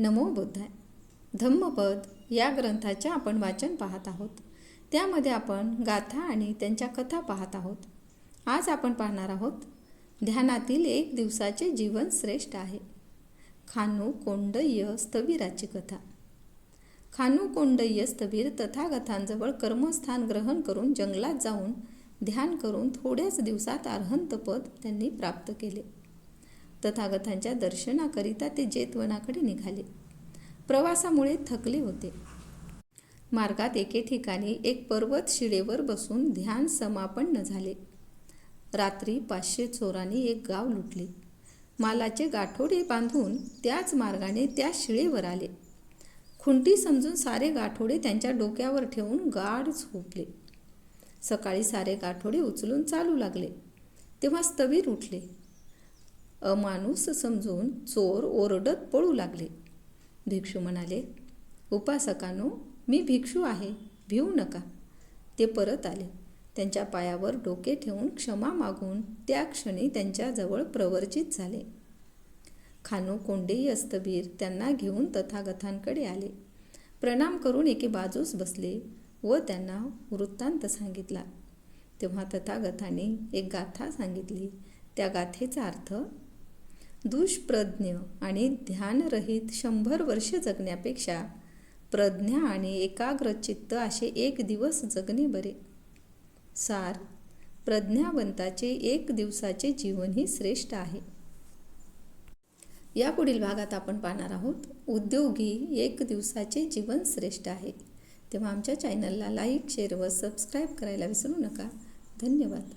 नमो बुद्धाय. धम्मपद या ग्रंथाचे आपण वाचन पाहत आहोत. त्यामध्ये आपण गाथा आणि त्यांच्या कथा पाहत आहोत. आज आपण पाहणार आहोत ध्यानातील एक दिवसाचे जीवन श्रेष्ठ आहे. खानू कोंडय्य स्थविराची कथा. खानू कोंडय्य स्थवीर तथागतांजवळ कर्मस्थान ग्रहण करून जंगलात जाऊन ध्यान करून थोड्याच दिवसात अर्हंतपद त्यांनी प्राप्त केले. तथागतांच्या दर्शनाकरिता ते जेतवनाकडे निघाले. प्रवासामुळे थकले होते. मार्गात एके ठिकाणी एक पर्वत शिळेवर बसून ध्यान समापन्न झाले. रात्री पाचशे चोरांनी एक गाव लुटले. मालाचे गाठोडे बांधून त्याच मार्गाने त्या शिळेवर आले. खुंटी समजून सारे गाठोडे त्यांच्या डोक्यावर ठेवून गाढ झोपले. सकाळी सारे गाठोडे उचलून चालू लागले. तेव्हा स्थवीर उठले. अमानुस समजून चोर ओरडत पळू लागले. भिक्षू म्हणाले उपासकानो मी भिक्षू आहे भिवू नका. ते परत आले. त्यांच्या पायावर डोके ठेवून क्षमा मागून त्या क्षणी त्यांच्याजवळ प्रवर्जित झाले. खानू कोंडेही अस्तबीर त्यांना घेऊन तथागतांकडे आले. प्रणाम करून एके बाजूस बसले व त्यांना वृत्तांत सांगितला. तेव्हा तथागथाने एक गाथा सांगितली. त्या गाथेचा अर्थ दुष्प्रज्ञ आणि ध्यानरहित शंभर वर्ष जगण्यापेक्षा प्रज्ञा आणि एकाग्रचित्त असे एक दिवस जगणे बरे. सार प्रज्ञावंताचे एक दिवसाचे जीवनही श्रेष्ठ आहे. या पुढील भागात आपण पाहणार आहोत उद्योगी एक दिवसाचे जीवन श्रेष्ठ आहे. तेव्हा आमच्या चॅनलला लाईक शेअर व सबस्क्राईब करायला विसरू नका. धन्यवाद.